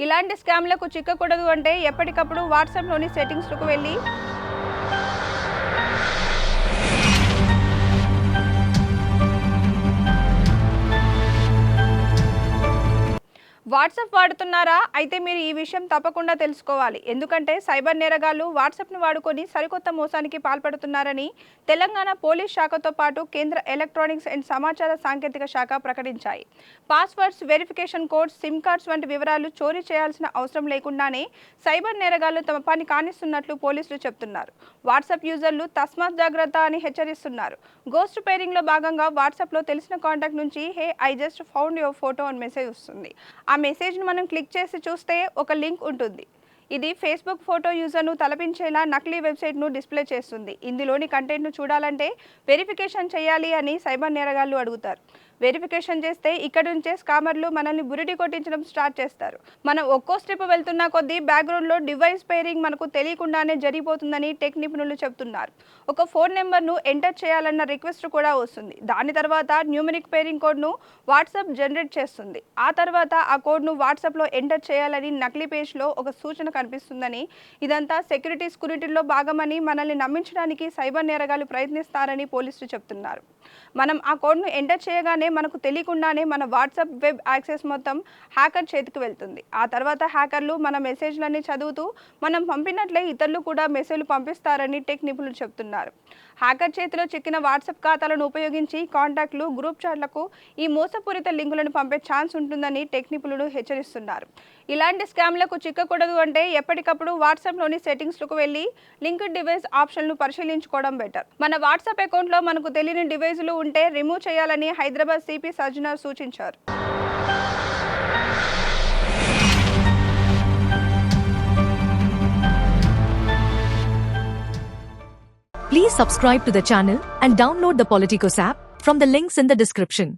ఇలాంటి స్కామ్లకు చిక్కకూడదు అంటే ఎప్పటికప్పుడు వాట్సాప్లోని సెట్టింగ్స్లకు వెళ్ళి వాట్సాప్ వాడుతున్నారా? అయితే మీరు ఈ విషయం తప్పకుండా తెలుసుకోవాలి. ఎందుకంటే సైబర్ నేరగాళ్ళు వాట్సాప్ను వాడుకొని సరికొత్త మోసానికి పాల్పడుతున్నారని తెలంగాణ పోలీస్ శాఖతో పాటు కేంద్ర ఎలక్ట్రానిక్స్ అండ్ సమాచార సాంకేతిక శాఖ ప్రకటించాయి. Passwords verification codes SIM cards వంటి వివరాలు చోరీ చేయాల్సిన అవసరం లేకుండానే సైబర్ నేరగాళ్ళు తమ పని కానిస్తున్నట్లు పోలీసులు చెప్తున్నారు. వాట్సాప్ యూజర్లు తస్మాత్ జాగ్రత్త అని హెచ్చరిస్తున్నారు. గోస్ట్ పేరింగ్లో భాగంగా వాట్సాప్లో తెలిసిన కాంటాక్ట్ నుంచి hey I just found your photo అని మెసేజ్ వస్తుంది. ఆ మెసేజ్ను మనం క్లిక్ చేసి చూస్తే ఒక లింక్ ఉంటుంది. ఇది ఫేస్బుక్ ఫోటో యూజర్ను తలపించేలా నకిలీ వెబ్సైట్ను డిస్ప్లే చేస్తుంది. ఇందులోని కంటెంట్ను చూడాలంటే వెరిఫికేషన్ చేయాలి అని సైబర్ నేరగాళ్ళు అడుగుతారు. వెరిఫికేషన్ చేస్తే ఇక్కడ నుంచే స్కామర్లు మనల్ని బురిడి కొట్టించడం స్టార్ట్ చేస్తారు. మనం ఒక్కో స్టెప్ వెళ్తున్న కొద్దీ బ్యాక్గ్రౌండ్లో డివైస్ పేరింగ్ మనకు తెలియకుండానే జరిగిపోతుందని టెక్ నిపుణులు చెప్తున్నారు. ఒక ఫోన్ నెంబర్ను ఎంటర్ చేయాలన్న రిక్వెస్ట్ కూడా వస్తుంది. దాని తర్వాత న్యూమరిక్ పేరింగ్ కోడ్ను వాట్సాప్ జనరేట్ చేస్తుంది. ఆ తర్వాత ఆ కోడ్ను వాట్సాప్లో ఎంటర్ చేయాలని నకిలీ పేజ్లో ఒక సూచన కనిపిస్తుందని ఇదంతా సెక్యూరిటీ స్కూరిటీలో భాగమని మనల్ని నమ్మించడానికి సైబర్ నేరగాలు ప్రయత్నిస్తారని పోలీసులు చెప్తున్నారు. మనం ఆ కోడ్ను ఎంటర్ చేయగానే మనకు తెలియకుండానే మన వాట్సాప్ వెబ్ యాక్సెస్ మొత్తం హ్యాకర్ చేతికి వెళ్తుంది. ఆ తర్వాత హ్యాకర్లు మన మెసేజ్లన్నీ చదువుతూ మనం పంపినట్లే ఇతరులు కూడా మెసేజ్లు పంపిస్తారని టెక్ నిపుణులు చెప్తున్నారు. హ్యాకర్ చేతిలో చిక్కిన వాట్సాప్ ఖాతాలను ఉపయోగించి కాంటాక్ట్లు గ్రూప్ చాట్లకు ఈ మోసపూరిత లింకులను పంపే ఛాన్స్ ఉంటుందని టెక్ నిపుణులు హెచ్చరిస్తున్నారు. ఇలాంటి స్కామ్లకు చిక్కకూడదు అంటే ఎప్పటికప్పుడు వాట్సాప్లోని సెట్టింగ్స్లకు వెళ్ళి లింక్డ్ డివైస్ ఆప్షన్లు పరిశీలించుకోవడం బెటర్. మన వాట్సాప్ అకౌంట్లో మనకు తెలియని డివైస్ డివైజులు ఉంటే రిమూవ్ చేయాలని హైదరాబాద్ సిపి సజ్జనార్ సూచించారు Please subscribe to the channel and download the Politicos app from the links in the description.